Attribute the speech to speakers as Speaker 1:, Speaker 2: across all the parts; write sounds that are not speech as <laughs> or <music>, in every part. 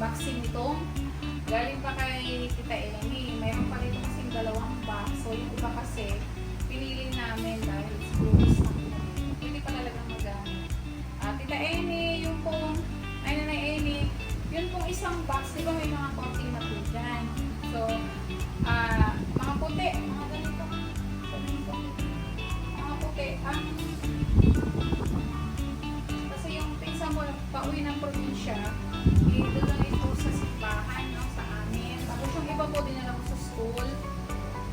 Speaker 1: unboxing ito. Galing pa kay Tita Amy. Mayroon pa rito kasing dalawang box. So yung iba kasi, pinili namin dahil screws na Hindi pa talagang magamit. Ah, Tita Amy, yung pong, ay Nanay Amy, yun pong isang box, di ba may mga konti na po dyan. So, ah, mga puti, mga ganito. Mga puti. Ang kasi yung pinsan mo pauwi ng probinsya, i-donate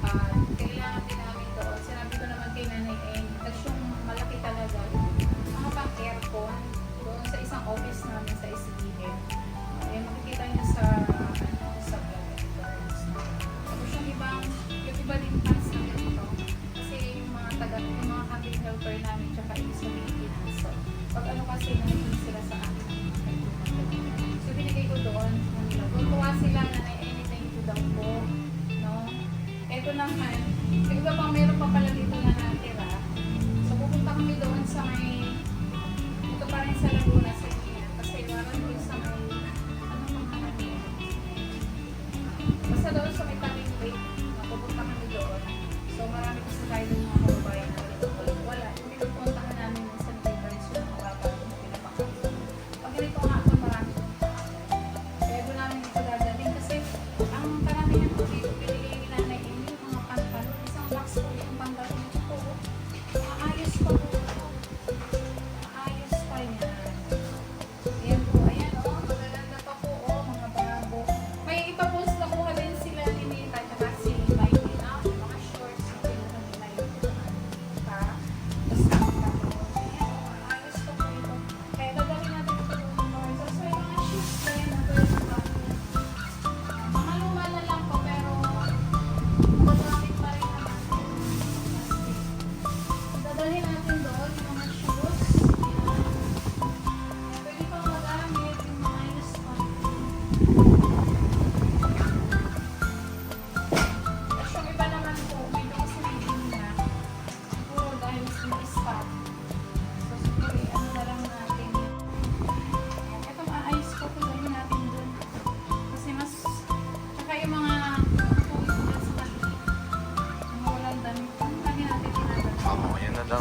Speaker 1: Ah, kailangan din namin. Sinabi ko naman kay Nanay Eng, malaki talaga, mga pang aircon, doon sa isang office namin sa SBM. Ayan, makikita niyo sa, ano, sa vlog. Tapos yung ibang, yung iba din pants na ganito. Kasi yung mga taga, yung mga camping helper namin, tsaka yung sa. So, pag ano kasi nandun sila sa akin. So, binigay ko doon. Tuntua sila na Ito yung iba pang meron pa pala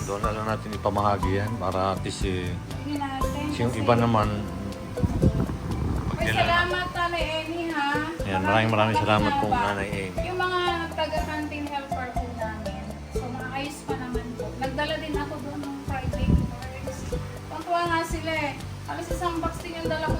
Speaker 1: Doon na lang natin
Speaker 2: ipamahagi yan para at least eh, yung iba naman
Speaker 1: Ay, salamat Nanay Amy ha.
Speaker 2: Yan, maraming maraming salamat po. Nanay Amy.
Speaker 1: Yung mga taga-canteen helper po namin, so maayos pa naman po. Nagdala din ako doon ng Friday Tours. Tuwa nga sila eh. Alas isang box din yung dala ko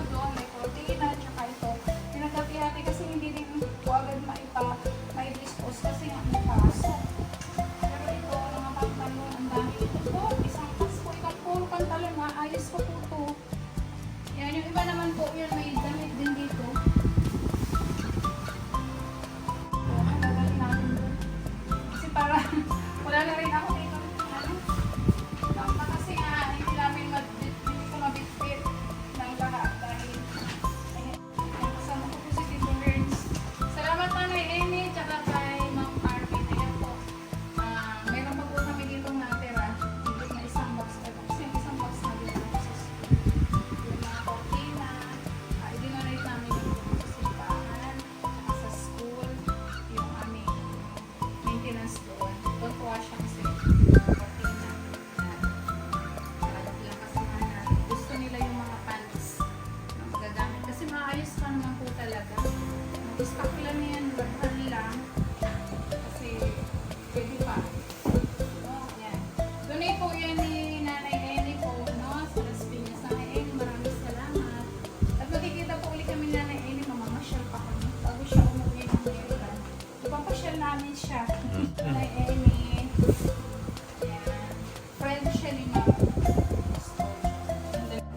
Speaker 1: Friend siya ni Ma'am.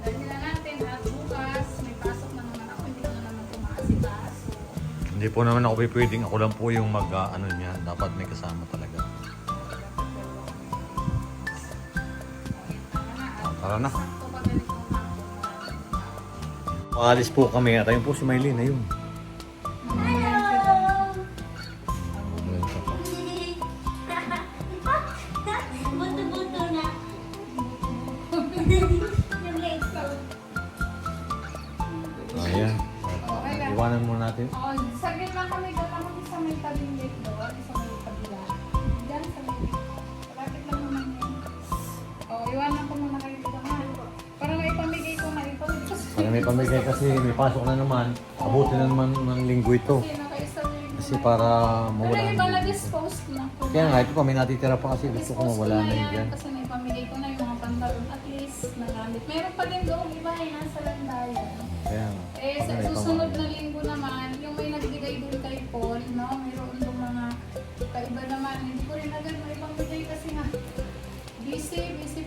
Speaker 1: Dahil na natin at bukas, may pasok na naman ako. Hindi ko na naman tumaasikaso.
Speaker 2: Hindi po naman ako pwedeng, ako lang po yung mag ah, ano niya. Dapat may kasama talaga. Tara na. Paalis po kami at ayun po si Maylin, ayun. Ayun iwanan muna natin.
Speaker 1: Oo, saglit lang kami doon ako sa may tabing gate doon, sa may kabila. Diyan sa may Malapit lang naman yun. Oo, iwanan ko muna kayo dito ha. Para may pamigay ko na ito.
Speaker 2: Para may pamigay kasi may pasok na naman. Abuti na naman ng linggo ito.
Speaker 1: Kasi
Speaker 2: para
Speaker 1: Pero
Speaker 2: mawala
Speaker 1: yung
Speaker 2: ang
Speaker 1: iba na-dispose na.
Speaker 2: Kaya nga, ito pa may natitira pa kasi gusto ko mawala na yun dyan.
Speaker 1: Kasi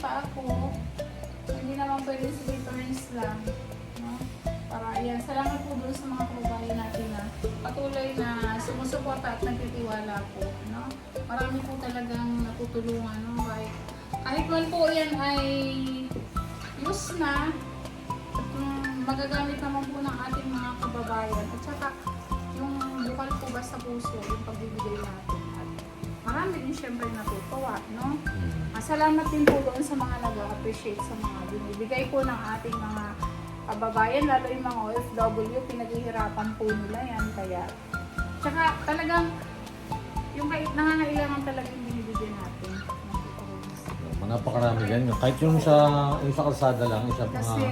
Speaker 1: pa ako. Hindi naman pwede sa returns lang. No? Para yan, salamat po doon sa mga kababayan natin na patuloy na sumusuporta at nagtitiwala po. No? Marami po talagang natutulungan. No? Kahit, kahit man po yan ay use na, mm, magagamit naman po ng ating mga kababayan. At saka, yung bukal po ba sa puso, yung pagbibigay natin. Marami din syempre natutuwa, no?
Speaker 2: Hmm.
Speaker 1: Ah, salamat din po doon sa mga nag-appreciate sa mga binibigay po ng ating mga kababayan, lalo yung mga OFW, pinaghihirapan po nila yan. Kaya, tsaka talagang, yung kahit nangangailangan talaga yung binibigyan natin.
Speaker 2: Napakarami ganyan. Kahit yung sa, yung sa kalsada lang, isa
Speaker 1: Kasi,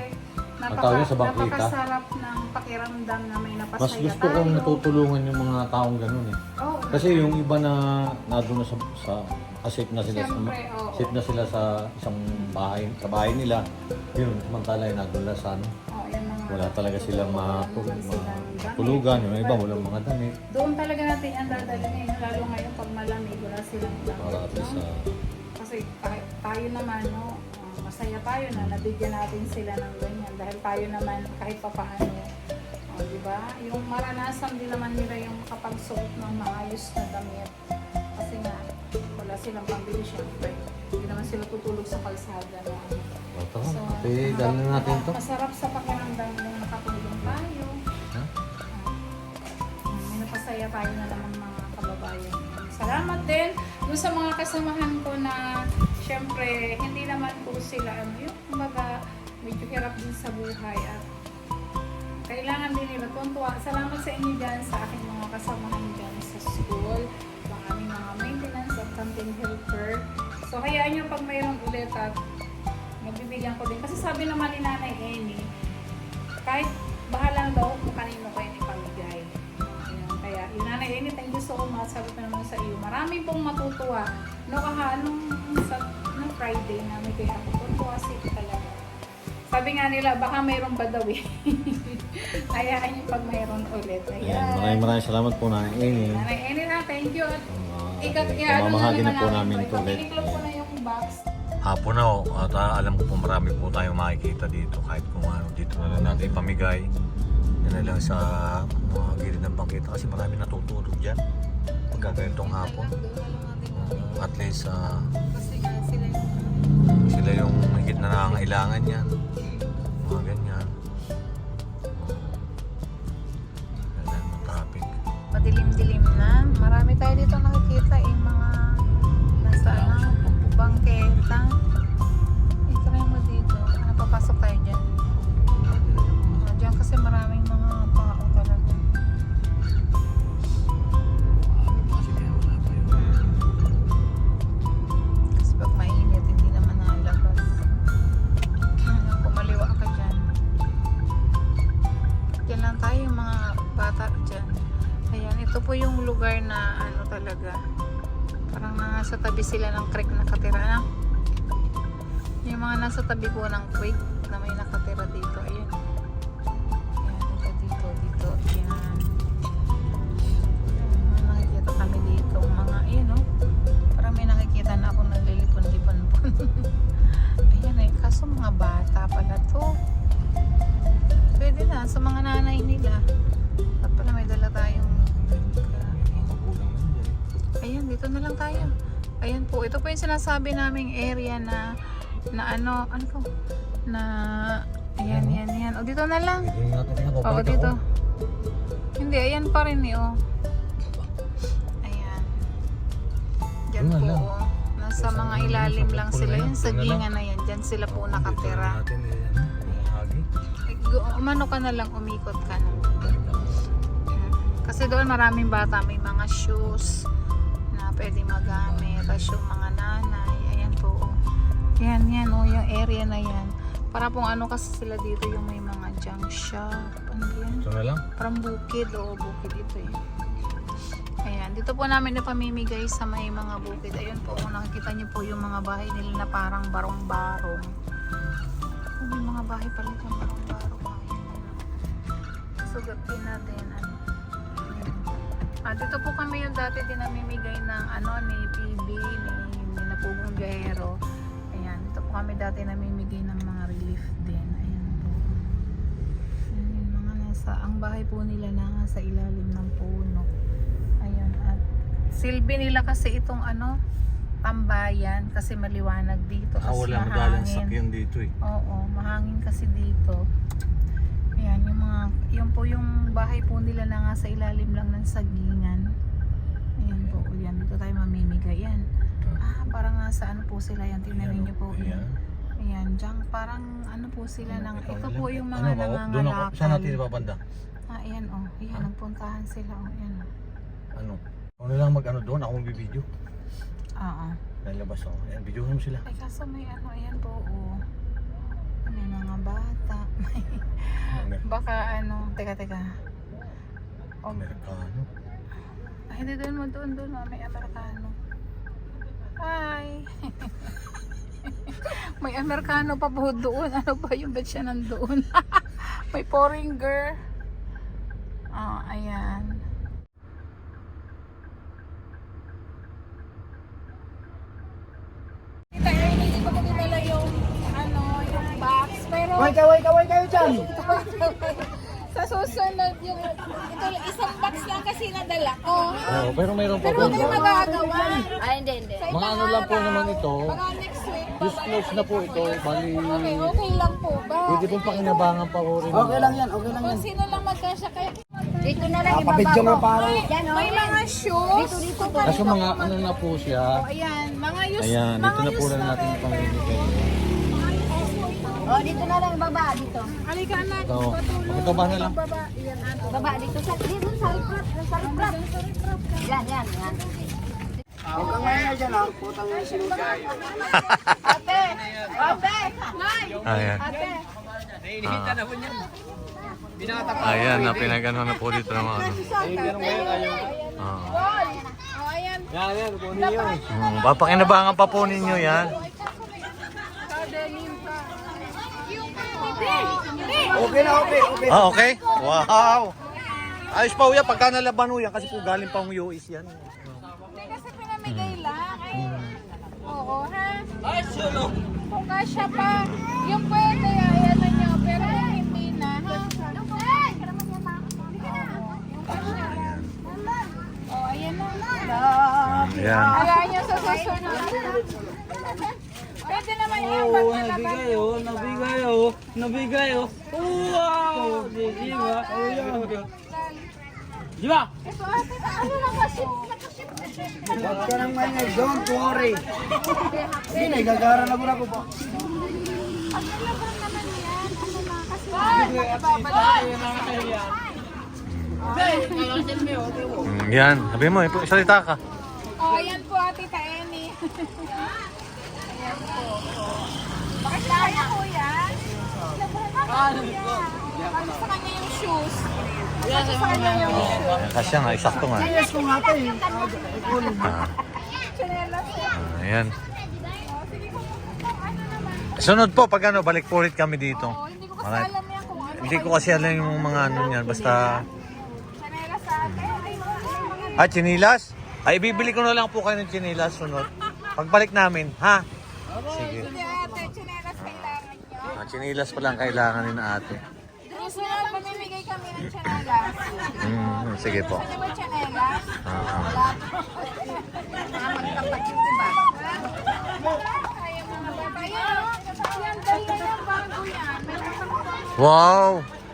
Speaker 1: napaka,
Speaker 2: tawag yun sa bangkita?
Speaker 1: napakasarap ng pakiramdam na may napasaya
Speaker 2: Mas gusto
Speaker 1: tayo.
Speaker 2: kong natutulungan yung mga taong ganun eh.
Speaker 1: Oo.
Speaker 2: Kasi yung iba na nado na sa, sa safe na sila
Speaker 1: Siyempre,
Speaker 2: sa
Speaker 1: oo.
Speaker 2: safe na sila sa isang bahay sa bahay nila. Yun, samantala ay nado na sa ano.
Speaker 1: Oo, yan mga
Speaker 2: Wala talaga silang
Speaker 1: wala
Speaker 2: matulog,
Speaker 1: naman silang
Speaker 2: matulugan. Yung iba walang mga damit.
Speaker 1: Doon talaga natin ang dadalhin lalo ngayon pag malamig, wala silang.
Speaker 2: Para at least ah,
Speaker 1: Kasi tayo, tayo naman, no, ah, masaya tayo na nabigyan natin sila ng ganyan dahil tayo naman kahit pa paano, oh, di ba? Yung maranasan din naman nila yung kapagsuot ng maayos na damit. Kasi nga, wala silang pambili syempre. Hindi naman sila tutulog sa kalsada. No?
Speaker 2: tara,
Speaker 1: So,
Speaker 2: kape, dala na natin to.
Speaker 1: Masarap sa pakiramdam na nakatulong tayo. Ah, may napasaya tayo na naman mga kababayan. Salamat din dun sa mga kasamahan ko na syempre hindi naman po sila ano yung kumbaga medyo hirap din sa buhay at kailangan din nila tuntua. Salamat sa inyo dyan sa aking mga kasamahan dyan sa school, ang aming mga maintenance at camping helper. So hayaan nyo pag mayroong ulit at magbibigyan ko din. Kasi sabi naman ni Nanay Amy, kahit bahala daw kung kanino kayo ipamigay. Ayun, Kaya, yun Nanay Amy, thank you so much. Sabi ko naman sa iyo, marami pong matutuwa. No, kaha, nung, sa, Friday na may kaya ako, tutuwa city talaga. Sabi nga nila, baka mayroon ba daw eh. <laughs> Hayaan niyo pag mayroon ulit.
Speaker 2: Ayan,
Speaker 1: Ayan.
Speaker 2: maraming maraming salamat po na Amy.
Speaker 1: Nanay Amy na, thank you. At ikat, ano
Speaker 2: pamamahagi na po namin ito ulit.
Speaker 1: Ipapiliklop ko na yung box.
Speaker 2: Hapon na oh, at ah, alam ko po marami po tayong makikita dito kahit kung ano dito na lang natin ipamigay. Yan na lang sa mga gilid ng bangkita kasi marami natutulog dyan. Pagkagayotong hapon. Uh, at least ah,
Speaker 1: sila yung
Speaker 2: higit na nangangailangan yan. Mga ganyan. Ganyan, mga traffic.
Speaker 3: madilim-dilim na. Marami tayo dito nakikita yung mga nasa ano, bangketa. I-try mo dito. Ano, papasok tayo dyan. Ah, Dyan kasi maraming tabi po ng creek na may nakatira dito. Ayan. Ayan, ito dito, dito. Ayan. Ayan, nakikita kami dito. Mga, ayan oh. Parang may nakikita na ako naglilipon-lipon po. <laughs> Ayan eh, kaso mga bata pala to. Pwede na, sa mga nanay nila. At pala may dala tayong. Ayan, dito na lang tayo. Ayan po, ito po yung sinasabi naming area na na ano, ano po? Na ayan,
Speaker 2: Ano?
Speaker 3: ayan, ayan. O dito na lang.
Speaker 2: Pinapapakita
Speaker 3: dito. Hindi, ayan pa rin eh, oh. Ayan.
Speaker 2: Doon na
Speaker 3: po,
Speaker 2: lang.
Speaker 3: oh. Nasa
Speaker 2: Sa-
Speaker 3: mga
Speaker 2: sa-
Speaker 3: ilalim lang sila. Yung sa
Speaker 2: doon na
Speaker 3: yan, dyan sila po nakatira.
Speaker 2: ano,
Speaker 3: Umano ka na lang, umikot ka na.
Speaker 1: Kasi doon maraming bata, may mga shoes na pwede magamit. Tapos yung mga Yan, yan, oh, yung area na yan. Para pong ano kasi sila dito yung may mga junk shop. Ano yan?
Speaker 2: Ito na lang.
Speaker 1: Parang bukid o bukid ito eh. Ayan, dito po namin ipamimigay sa may mga bukid. Ayun po, kung nakikita niyo po yung mga bahay nila na parang barong-barong. Oh, may mga bahay pala dyan barong-barong. Din natin. Ano. Ayan. Ah, dito po kami yung dati din namimigay ng ano ni PB, ni, kami dati namimigay ng mga relief din. Ayan po. Ayan, yung mga nasa, ang bahay po nila na sa ilalim ng puno. Ayun, at silbi nila kasi itong ano, tambayan kasi maliwanag dito.
Speaker 2: Ah, wala madalang sakyan dito eh.
Speaker 1: Oo, mahangin kasi dito. Ayan, yung mga, yun po yung bahay po nila na nga sa ilalim lang ng sagingan. Ayan po, yan, dito tayo mamimigay. Yan. Ah, parang nasa ano po sila yan, tingnan niyo po.
Speaker 2: Ayan.
Speaker 1: Yan. Ayan, dyan, parang ano po sila ng, ito po yung mga
Speaker 2: ano, ba? Doon ako, saan natin
Speaker 1: nangangalakal.
Speaker 2: ibabanda?
Speaker 1: Ah, ayan oh, ayan,
Speaker 2: Ha?
Speaker 1: nagpuntahan sila oh, ayan oh.
Speaker 2: Ano? Ako na lang mag-ano doon, ako magbibideo.
Speaker 1: Oo.
Speaker 2: Lalabas ako. Ayan, videohan mo sila.
Speaker 1: Ay, kaso may ano, ayan po oh. May mga bata. May,
Speaker 2: Amer- <laughs>
Speaker 1: baka ano, teka, teka. Oh,
Speaker 2: Amerikano.
Speaker 1: Ay, hindi doon mo, doon, doon, oh, may Amerikano. Hi! may Amerikano pa po doon. Ano ba yung bet siya nandoon? <laughs> may foreigner. Ah, ayan. Kita Ernie, hindi ko dinala yung ano, yung box. Pero
Speaker 4: Kaway, kaway, kaway kayo dyan! <laughs>
Speaker 1: sa susunod yung ito, isang box lang kasi nadala ko.
Speaker 2: Oo, pero mayroon pa
Speaker 1: Pero
Speaker 2: po.
Speaker 1: ano yung magagawa?
Speaker 5: Ay, hindi, hindi.
Speaker 1: Sa
Speaker 2: Mga
Speaker 1: ibang
Speaker 2: ano lang po
Speaker 1: araw,
Speaker 2: naman ito.
Speaker 1: Baka next week.
Speaker 2: Just close na po ito. Bali,
Speaker 1: Okay, okay lang po ba?
Speaker 2: pwede pong pakinabangan pa ko rin.
Speaker 4: Okay lang yan, okay lang yan.
Speaker 1: Kung sino lang magkasya kaya
Speaker 5: Dito na lang
Speaker 4: Ah,
Speaker 5: ibaba
Speaker 4: papidyo nga para.
Speaker 5: Yan, oh.
Speaker 1: may mga shoes.
Speaker 5: Dito, dito.
Speaker 2: Kaso mga ano na po siya.
Speaker 1: Oh, ayan, mga use.
Speaker 2: Ayan,
Speaker 1: mga
Speaker 2: dito na po
Speaker 1: use
Speaker 2: lang natin
Speaker 1: rin.
Speaker 2: pamimigay.
Speaker 5: Oh, dito na lang ibaba, dito.
Speaker 1: Halika na,
Speaker 2: Ito,
Speaker 1: patulong.
Speaker 2: pakibaba na lang.
Speaker 1: Baba, ayan, ano.
Speaker 5: Baba, dito sa, dito sa riprap, sa riprap. Yan, yan, yan.
Speaker 4: Ah, Huwag kang ngayon dyan ha, putang yung sinugay.
Speaker 1: Ate! Ate!
Speaker 2: Ayan.
Speaker 1: Ate!
Speaker 2: Ah. Ayan, na pinagano na po dito ng mga ano. Ah.
Speaker 1: Oh, ayan.
Speaker 4: Yan, yan, kunin nyo.
Speaker 2: Hmm, papakinabangan pa po ninyo yan.
Speaker 4: Okay na, okay, okay.
Speaker 2: Ah, okay. Wow. Ayos pa uya, pagka nalaban uya, kasi po galing pang US yan.
Speaker 1: Hindi kasi pinamigay lang. Ay, oo, ha? Kung kasya pa, yung pwede, ayan na nyo. Pero hindi na, ha? Oh, ayan na.
Speaker 2: Ayan.
Speaker 1: Ayan nyo sa susunod. <laughs> Pwede naman yung pag nalaban.
Speaker 4: oh, nabigay oh, nabigay oh. Wow! Di ba? Oh, yan. Di ba?
Speaker 1: Ito ate, ano lang kasi?
Speaker 4: Huwag ka nang maingay, don't worry. Hindi, nagagara na muna ko po.
Speaker 1: Nalaban naman yan, ano na, kasi.
Speaker 2: Hmm, yan. Sabi mo, salita ka.
Speaker 1: Oh, ayan po ate Taeni. <laughs> ayan po. Bakit kaya ko yan? Ano sa kanya yung shoes? Ano sa kanya yung shoes?
Speaker 2: Kasi nga, eksakto nga.
Speaker 4: Yes, kung.
Speaker 2: Ah,
Speaker 1: Chinelas eh.
Speaker 2: ah, ayan.
Speaker 1: Ano naman.
Speaker 2: Sunod po, pag ano, balik po ulit kami dito.
Speaker 1: Oh, hindi ko kasi
Speaker 2: Alright.
Speaker 1: alam yan kung ano.
Speaker 2: Hindi ko kasi alam yung mga ano niyan. Basta,
Speaker 1: Chinelas sa ate. Ay, mga
Speaker 2: ah, chinilas? Ay, bibili ko na lang po kayo ng chinilas sunod. Pagbalik namin, ha? Sige.
Speaker 1: Hindi ate, chinelas kailangan nyo.
Speaker 2: Ah, chinilas pa lang kailangan ni na ate.
Speaker 1: Susunod, mamimigay kami ng chinelas.
Speaker 2: Hmm, sige po.
Speaker 1: Ba chinelas?
Speaker 2: Ah, ah.
Speaker 1: Wala? Ay, yung. Yan, dahil na yan, bago yan. May nakakita.
Speaker 2: Wow!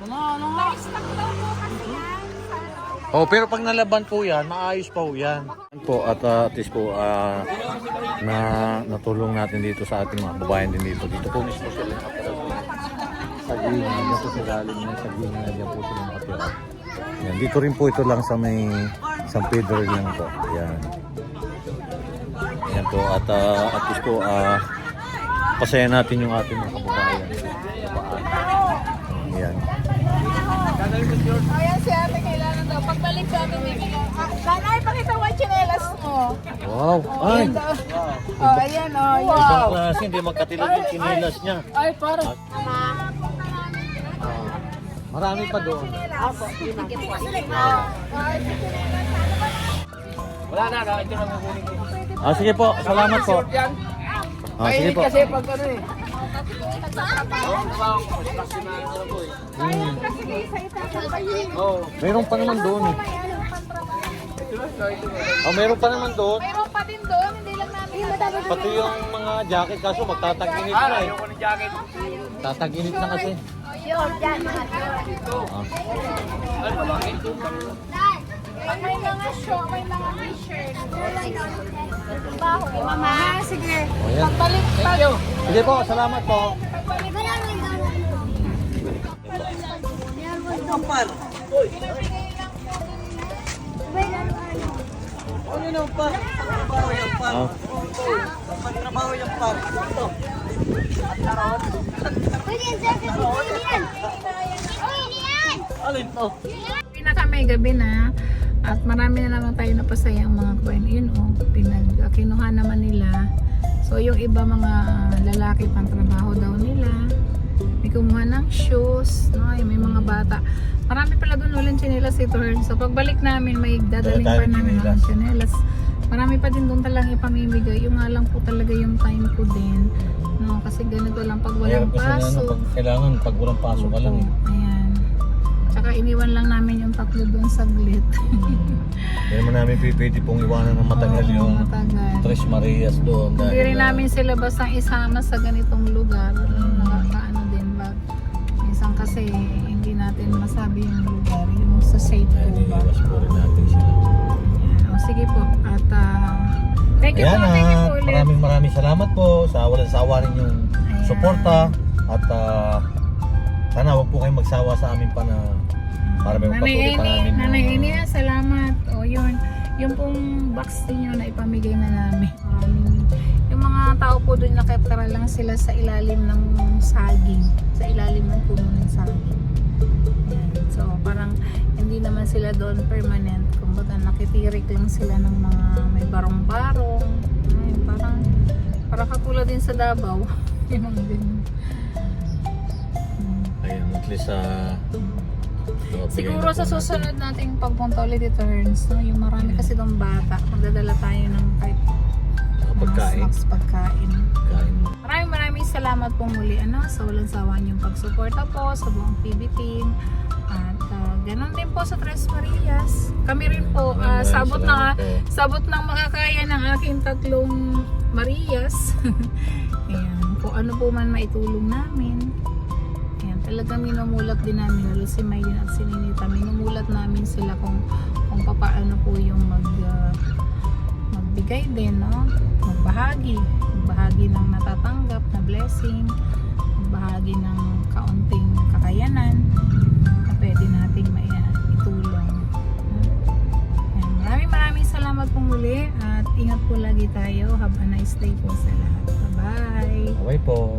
Speaker 1: Na-stock daw po kasi yan. Sa ano.
Speaker 2: Oh, pero pag nalaban po yan, maayos pa po yan. Yan po, at uh, at least po, ah, na natulong natin dito sa ating mga babayan din dito. Dito po mismo sila nakatira. Sa gina, dyan po sa galing niya, sa gina, dyan po sila nakatira. Yan, dito rin po ito lang sa may San Pedro lang po. Yan. Yan po. At ah, at least po, ah, pasaya natin yung ating mga kababayan. Yan.
Speaker 1: Ayan si ate, kailangan daw. Pagbalik sa amin, bibigyan. Ah, nanay, pakita mo ang tsinelas mo.
Speaker 2: Wow! Ay!
Speaker 1: Ayan daw. Oh, ayan, oh. Wow.
Speaker 2: Ibang klase, hindi magkatulad yung chinilas niya.
Speaker 1: Ay, parang.
Speaker 2: Ah, marami pa doon.
Speaker 4: Wala na, no? ito lang kukunin ko.
Speaker 2: Ah, sige po. Salamat po. Ah, sige po.
Speaker 4: Kasi pag ano eh.
Speaker 2: Hmm.
Speaker 4: Oo.
Speaker 2: Meron pa naman doon. eh. Oh, meron pa naman doon.
Speaker 1: Mayroon pa din doon, hindi lang namin.
Speaker 2: Pati yung mga jacket kaso magtatag-init
Speaker 4: Ah,
Speaker 2: na eh.
Speaker 4: ayoko ng jacket.
Speaker 2: Tatag-init na kasi.
Speaker 5: Yun, dyan, mga.
Speaker 2: Ah.
Speaker 4: Ano? Ito.
Speaker 1: Pag may mga show, may mga t-shirt.
Speaker 5: Baho. Mama.
Speaker 1: Ah, sige.
Speaker 2: Oh, yan.
Speaker 1: Pagbalik, pag,
Speaker 2: Sige po, salamat po.
Speaker 1: pagbalik
Speaker 5: Wala mo yung gano'n.
Speaker 2: Ah.
Speaker 5: Pwede yan, sir. Pwede yan. Pwede yan.
Speaker 1: Gabi na kami, gabi na. At marami na naman tayo napasayang mga. Yun o, pinag, kinuha naman nila. So yung iba mga lalaki pang trabaho daw nila. May kumuha ng shoes, no? Yung may mga bata. Marami pala doon walang chinelas ito. So pagbalik namin, may dadaling pa namin ng chinelas. Marami pa din doon talagang ipamimigay. Yung nga lang po talaga yung time ko din. Ganito lang pag walang
Speaker 2: na, ano, pag kailangan pag walang pasok ka lang eh.
Speaker 1: Ayan. Tsaka iniwan lang namin yung tatlo doon saglit.
Speaker 2: Hindi naman namin pipili pong iwanan ng matagal
Speaker 1: Oo,
Speaker 2: yung
Speaker 1: matagal.
Speaker 2: Tres Marias doon.
Speaker 1: Hindi rin
Speaker 2: ah,
Speaker 1: namin sila bastang isama sa ganitong lugar. Nakakaano din ba? Minsan kasi hindi natin masabi yung lugar. Yung sa safe po ba?
Speaker 2: iiwas po rin natin sila.
Speaker 1: Ayan. O sige po. At ah, thank you
Speaker 2: Ayan,
Speaker 1: po. Thank you
Speaker 2: ah,
Speaker 1: po ulit.
Speaker 2: maraming maraming salamat po sa walang sawa
Speaker 1: Ayan.
Speaker 2: suporta at ah, sana wag po kayong magsawa sa amin pa na para may
Speaker 1: Nanay
Speaker 2: patuloy pa namin
Speaker 1: Nanay Eni, ah, salamat. O yun, yung pong box ninyo na ipamigay na namin. Maraming- <laughs> yung mga tao po doon nakatara lang sila sa ilalim ng saging. Sa ilalim ng puno ng saging. Ayan. So parang naman sila doon permanent. Kumbaga nakitirik lang sila ng mga may barong-barong. Ayun, parang parang katulad din sa Davao. <laughs> yung mga ganyan. Hmm.
Speaker 2: Ayun, at least sa
Speaker 1: Siguro sa susunod nating pagpunta ulit dito, Ernst, no? yung marami kasi doon bata, magdadala tayo ng kahit mga
Speaker 2: pagkain.
Speaker 1: snacks, pagkain.
Speaker 2: Pagkain.
Speaker 1: Maraming maraming salamat po muli ano, sa walang sawa niyong pagsuporta po sa buong PB team. Ganun din po sa Tres Marias. Kami rin po,
Speaker 2: Maraming
Speaker 1: sabot na sabot ng makakaya ng aking tatlong Marias. <laughs> Ayan, kung ano po man maitulong namin. Ayan, talagang minumulat din namin, lalo si Maylin at si Ninita, minumulat namin sila kung, kung papaano po yung mag, ah, magbigay din, no? Magbahagi. Magbahagi ng natatanggap na blessing. Magbahagi ng kaunting kakayanan na pwede nating po lagi tayo. Have a nice day po sa lahat. Bye-bye!
Speaker 2: Okay po.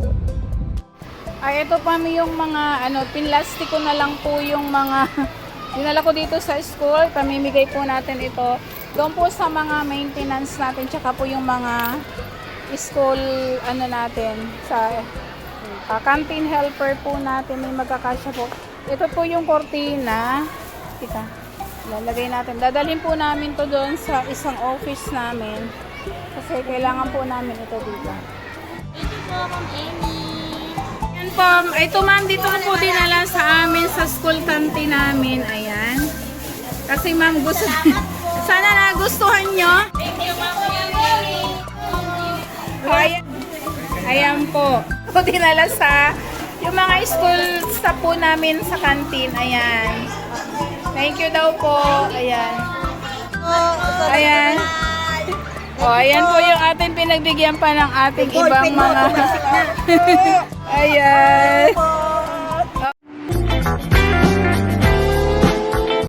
Speaker 1: Ay, ito pa mi yung mga, ano, pinlastiko na lang po yung mga, <laughs> dinala ko dito sa school. Pamimigay po natin ito. Doon po sa mga maintenance natin, tsaka po yung mga school, ano natin, sa uh, canteen helper po natin, may magkakasya po. Ito po yung cortina. Tika, lalagay natin. Dadalhin po namin to doon sa isang office namin. Kasi kailangan po namin ito dito. Yan po, ito ma'am, dito ko po dinala sa amin sa school canteen namin. Ayan. Kasi ma'am, gusto, <laughs> sana nagustuhan nyo. Thank you, ma'am. Ayan. Ayan po. Po dinala sa yung mga school staff po namin sa canteen. Ayan. Thank you daw po. Ayan. Ayan. O, ayan po yung ating pinagbigyan pa ng ating ibang mga... <laughs> Ayan.